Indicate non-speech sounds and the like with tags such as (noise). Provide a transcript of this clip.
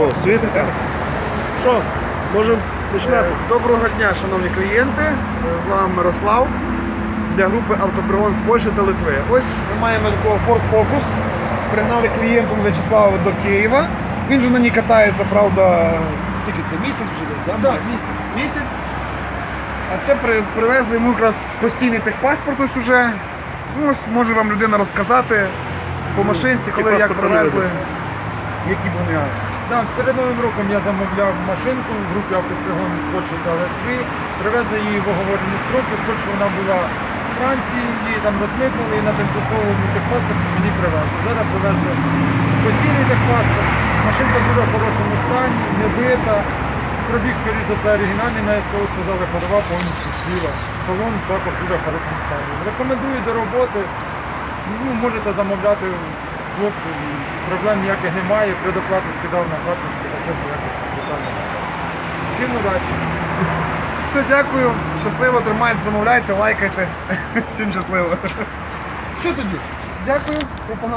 О, світиться. Що, можемо починати? Е, Доброго дня, шановні клієнти. Е, З вами Мирослав для групи Автопригон з Польщі та Литви. Ось ми маємо такого Ford Focus. Пригнали клієнту В'ячеслава до Києва. Він же на ній катається, правда, скільки це місяць вже десь, да? Так, місяць. Місяць. А це при, привезли йому якраз постійний техпаспорт ось уже. Ну, ось може вам людина розказати по машинці, коли як привезли. Які були нюанси. Так, перед Новим роком я замовляв машинку в групі автопригон з Польщі та Литви. Привезли її в оговорені строки. В Польщі вона була з Франції, її там розмитнили і на техпаспорт техпаспорті мені привезли. Зараз привезли постійний техпаспорт. Машинка дуже в хорошому стані, не бита. Пробіг, скоріше за все, оригінальний на СТО, сказали, ходова повністю ціла. Салон також дуже в хорошому стані. Рекомендую до роботи. Ну, можете замовляти хлопців, проблем ніяких немає. Предоплату скидав на карточку, також ніяких питань немає. Всім удачі! Все, дякую. Щасливо, тримайте, замовляйте, лайкайте. (laughs) Всім щасливо. Все тоді. Дякую.